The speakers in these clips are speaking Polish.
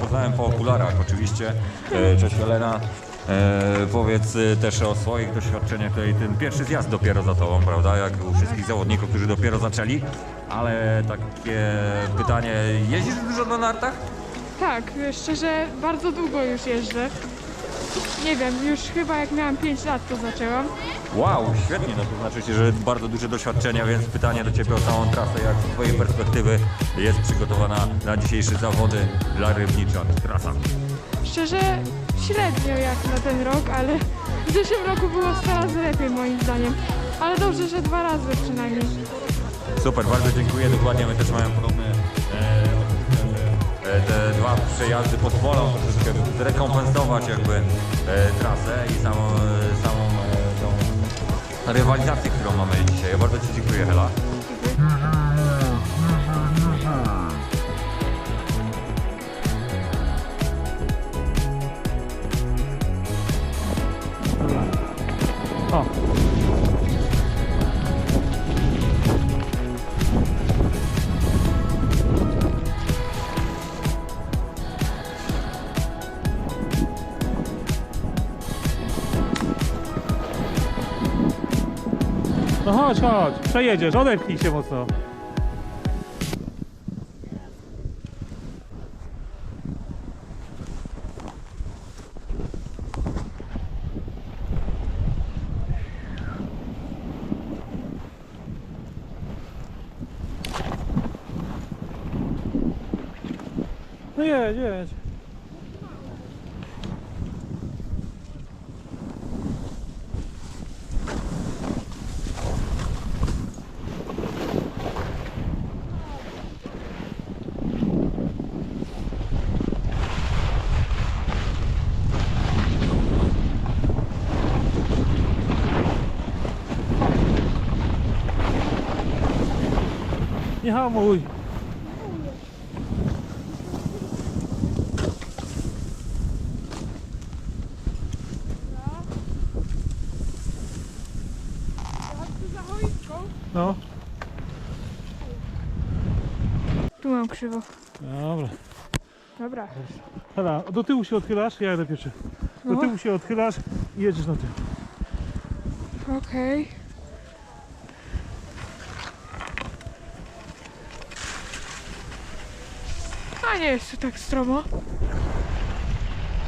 poznałem po okularach oczywiście. E, Cześć Helena. E, powiedz e, też o swoich doświadczeniach. Tutaj ten pierwszy zjazd dopiero za tobą, prawda? Jak u wszystkich zawodników, którzy dopiero zaczęli. Ale takie pytanie, jeździsz dużo na nartach? Tak, szczerze bardzo długo już jeżdżę. Nie wiem, już chyba jak miałam 5 lat to zaczęłam. Wow, świetnie, no to znaczy, że bardzo duże doświadczenia, więc pytanie do Ciebie o całą trasę, jak z Twojej perspektywy jest przygotowana na dzisiejsze zawody dla rybniczan trasa. Szczerze średnio jak na ten rok, ale w zeszłym roku było 100 razy lepiej moim zdaniem. Ale dobrze, że dwa razy przynajmniej. Super, bardzo dziękuję, dokładnie my też mamy podobne te dwa przejazdy pozwolą troszeczkę zrekompensować jakby e, trasę i samą, e, samą e, tą rywalizację, którą mamy dzisiaj. Bardzo Ci dziękuję Hela. Chodź, chodź, przejedziesz, odepchnij się mocno. No jedź, jedź. Nie hamuj. No. Tu mam krzywo. Dobra. Dobra. Dobra, do tyłu się odchylasz, ja jadę pierwszy. Do No. tyłu się odchylasz i jedziesz na tył. Okej. A nie jest tu tak stromo.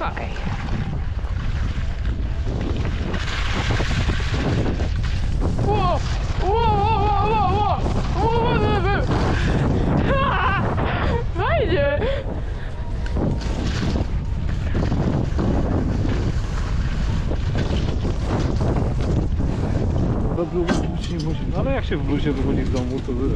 Okej. Ło! Ło, ło, ło, ło, ło! Ło, ło, ło, ło! Ha! Fajnie! Dobrze, ubezpieczyć nie musi. No ale jak się w bluzie wychodzi z domu, to wy...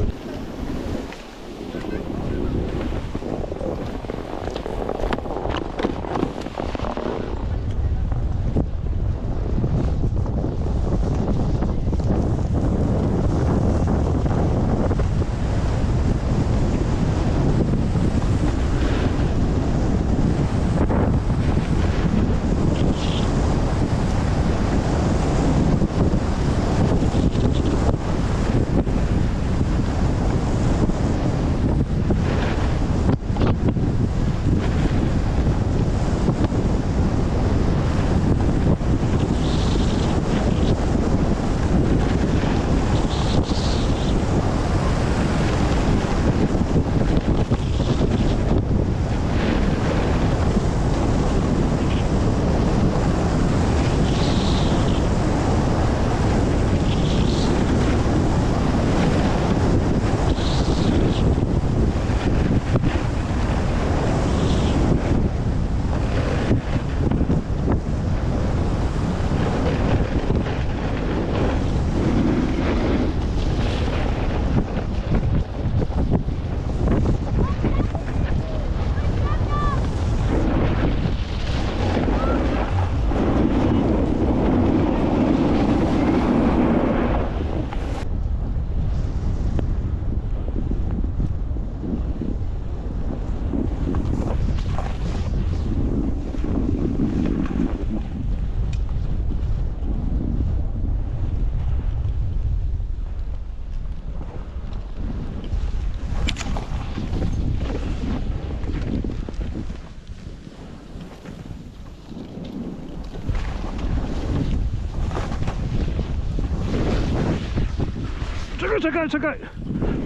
Czekaj, czekaj, czekaj.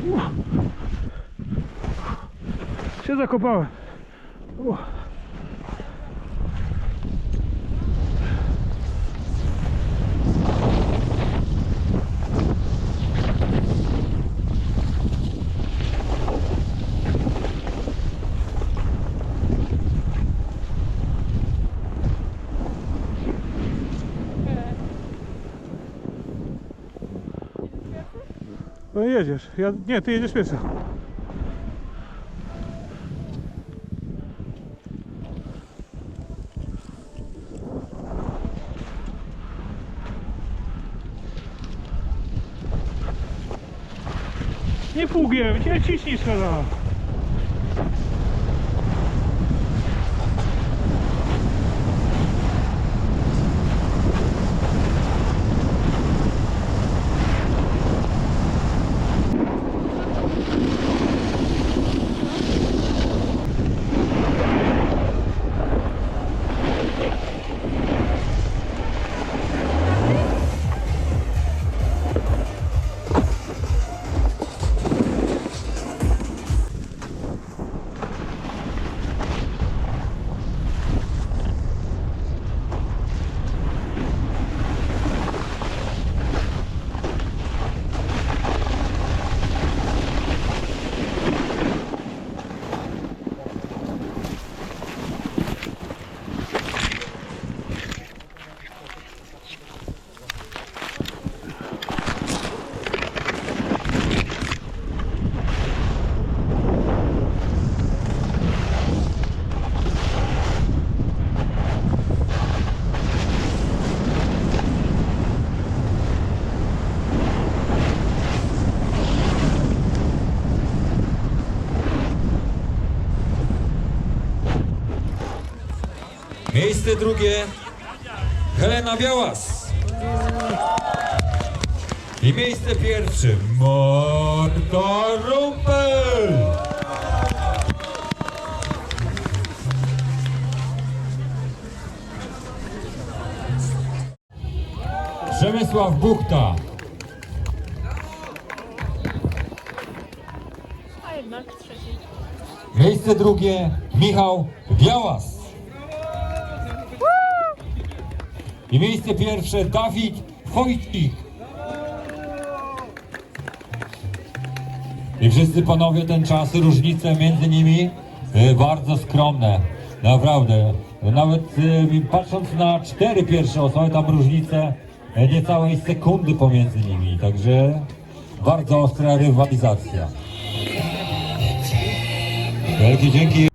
Uff. Się zakopałem. Uff. No jedziesz. Ja, nie, ty jedziesz pierwszy. Nie pługiem, nie ciśnij skazana. Miejsce drugie Helena Białas. I miejsce pierwsze Marta Rumpel. Przemysław Buchta. Miejsce drugie Michał Białas. I miejsce pierwsze Dawid Wojcik. I wszyscy panowie ten czas, różnice między nimi e, bardzo skromne. Naprawdę. Nawet e, patrząc na cztery pierwsze osoby, tam różnice e, niecałej sekundy pomiędzy nimi. Także bardzo ostra rywalizacja. Wielkie dzięki.